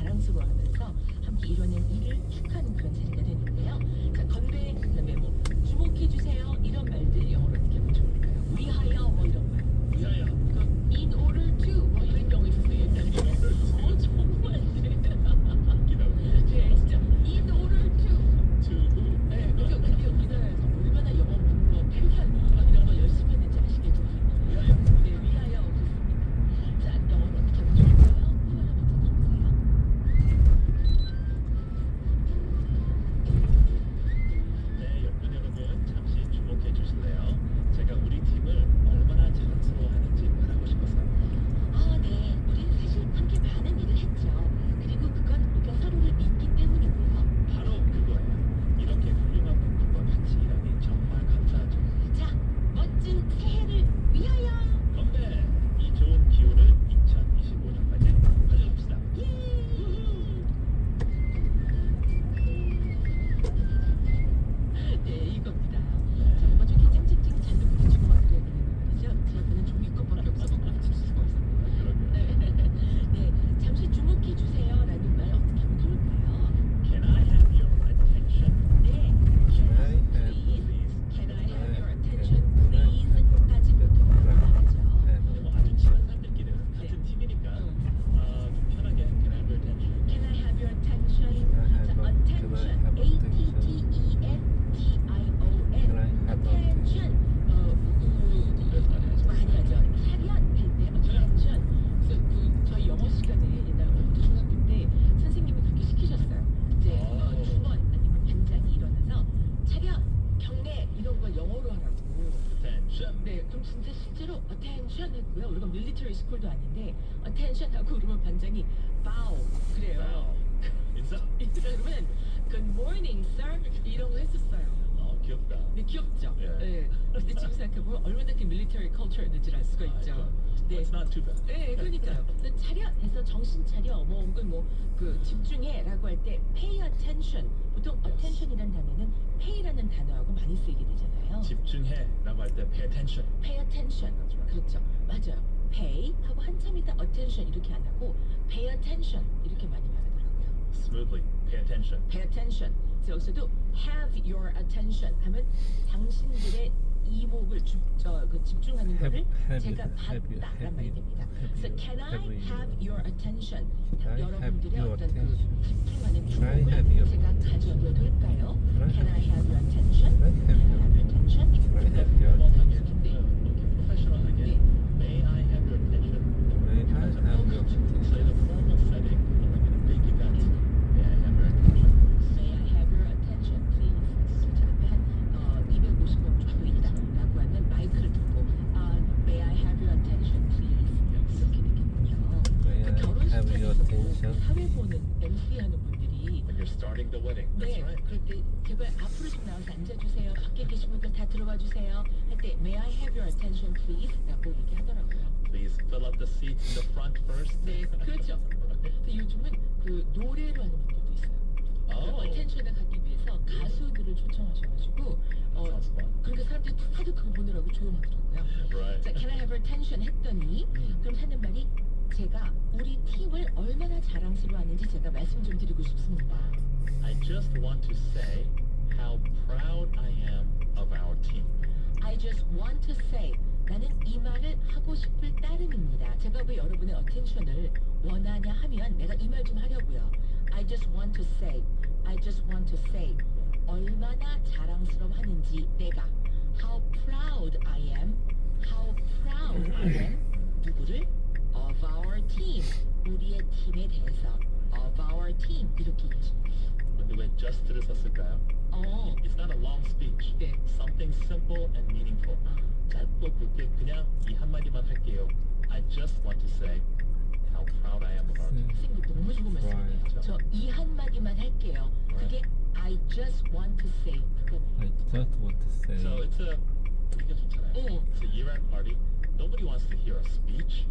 자랑스러워하면서 함께 이뤄낸 일을 축하하는 그런 자리가 되는데요. in case. Morning, sir 이런 거 했었어요. 어, 귀엽다. 네, 귀엽죠. 예. 네. 근데 지금 생각해보면 얼마나 그 밀리터리 컬처였는지를 알 수가 있죠. 아, 네. It's not too bad. 네, 그러니까요. 근데 차렷해서 정신 차려, 뭐 혹은 뭐그 집중해라고 할 때 pay attention. 보통 Yes. attention이라는 단어는 pay라는 단어하고 많이 쓰이게 되잖아요. 집중해라고 할 때 pay attention. pay attention. That's right. 그렇죠. 맞아요. pay 하고 한참 있다 attention 이렇게 안 하고 pay attention 이렇게 많이 말하더라고요. Smoothly. Pay attention. pay attention. 그래서 여기서도 have your attention 하면 당신들의 이목을 주, 저, 그 집중하는 Have- 거를 have 제가 you- have you- 받다란 have 말이 you- 됩니다. have 그래서 you- can I have you- have your attention? Can I 여러분들의 have your 어떤 그 attention? 집중하는 Can I 주목을 your 장에서도 attention? 그 사회 보는 MC 하는 분들이 When you're starting the wedding. That's 네, right. 그럴 때 제발 앞으로 좀 나와서 앉아주세요. 밖에 계신 분들 다 들어와 주세요. 할 때 May I have your attention, please? 라고 얘기하더라고요. Please fill up the seats in the front first. 네, 그렇죠. 근데 요즘은 그 노래로 하는 분들도 있어요. 그 Oh. 어텐션을 갖기 위해서 가수들을 초청하셔가지고 어, Sounds fun. 그러니까 사람들이 다들 그거 보느라고 조용하더라고요. Right. 자, Can I have your attention 했더니 음. 그럼 하는 말이 제가 우리 팀을 얼마나 자랑스러워하는지 제가 말씀 좀 드리고 싶습니다. I just want to say how proud I am of our team. I just want to say 나는 이 말을 하고 싶을 따름입니다. 제가 왜 여러분의 attention을 원하냐 하면 내가 이 말 좀 하려고요. I just want to say, I just want to say 얼마나 자랑스러워하는지 내가 how proud I am, how proud I am 누구를 of our team 우리의 팀에 대해서 of our team 이렇게 얘기해 근데 왜 just를 썼을까요? 어, It's not a long speech. 네. Something simple and meaningful. 아, 짧고 굵게 그냥 이 한마디만 할게요. I just want to say how proud I am of our team. 선생님 너무 좋은 말씀이에요. Right. 저 이 한마디만 할게요. 그게 I just want to say 그거네요. I just want to say. So it's a 이게 좋잖아요. 응. It's a year-end party. Nobody wants to hear a speech.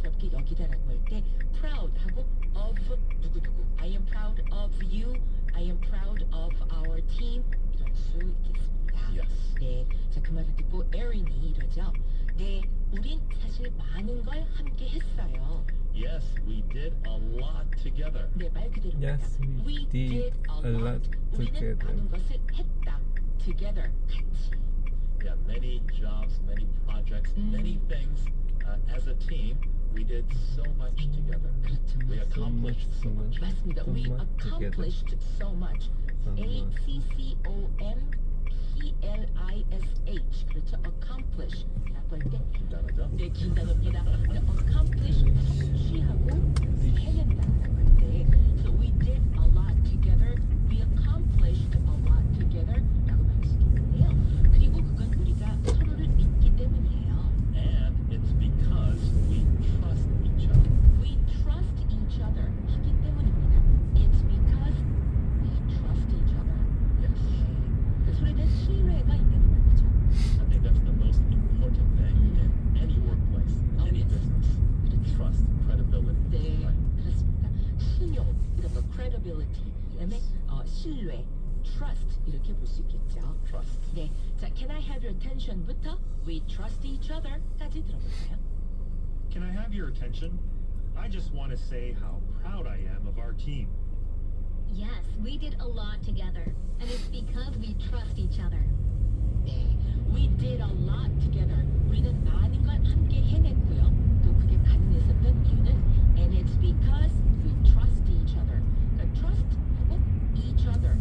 자랑스럽게 여기다라고 할 때 proud 하고 of 누구누구. I am proud of you. I am proud of our team. 이럴 수 있겠습니다. Yes. 네, 자 그 말을 듣고 에린이 이러죠. 네, 우린 사실 많은 걸 함께 했어요. Yes, we did a lot together. 네, 말 그대로입니다. Yes, we did a lot 우리는 together. 많은 것을 했다. Together, 같이. Yeah, many jobs, many projects, Mm. many things. Uh, as a team, we did so much together. 그렇죠. We accomplished so much. 맞습니다. We So much accomplished so much. So A much. C C O M P L I S H 그렇죠. accomplish 라고 할 때 긴장하죠? 네, 긴 단어입니다. have your attention? I just want to say how proud I am of our team. Yes, we did a lot together, and it's because we trust each other. 네, we did a lot together. 우리는 많은 걸 함께 해냈고요. 또 그게 가능했었던 이유는 and it's because we trust each other. 그러니까 trust하고 each other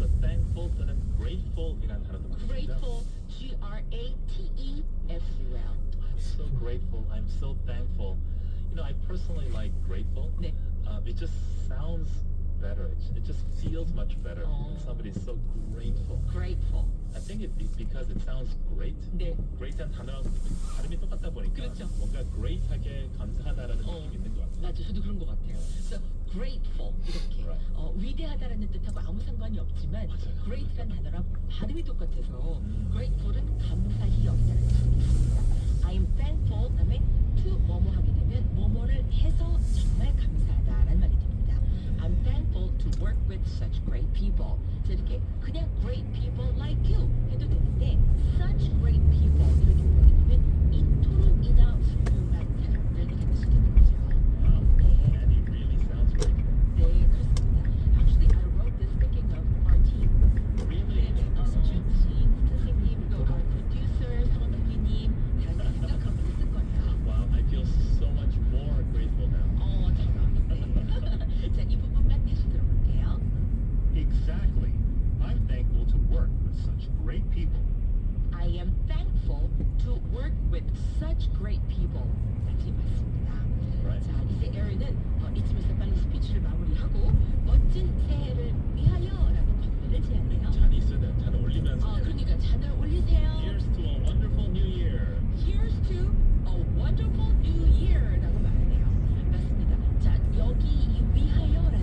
thankful. 그래서 thankful 또는 grateful이라는 단어도 많습니다. Grateful, G R A T E F U L. I'm so grateful. I'm so thankful. You know, I personally like grateful. 네. Um, it just sounds better. It, it just feels much better Oh. when somebody's so grateful. Grateful. I think it, it's because it sounds great. 네. great한 단어랑 발음이 똑같다 보니까 그렇죠. 뭔가 great하게 감사하다라는 어. 느낌이 있는 것 같아요. 맞아, 저도 그런 것 같아요. 그래서 grateful 이렇게 Right. 어, 위대하다라는 뜻하고 아무 상관이 없지만 맞아요. great라는 단어랑 발음이 똑같아서 음. grateful은 감사히 여기다는 뜻이 있습니다. great people. 까지 맞습니다. Right. 자, 이제 에린은 어, 이쯤에서 빨리 스피치를 마무리하고 멋진 새해를 위하여라고 건배를 제안해요. 잔이 있어야 돼요. 잔 올리면서. 어, 그러니까 잔을 올리세요. Here's to a wonderful new year. Here's to a wonderful new year라고 말하네요. 맞습니다. 자, 여기 이 위하여라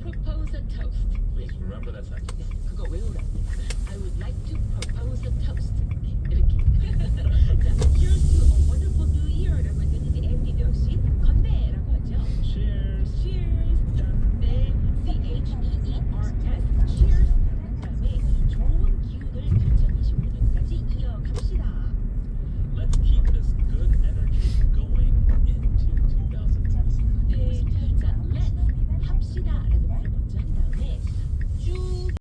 propose a toast. Please remember that sentence. 네, 그거 외우랍니다. I would like to propose a toast.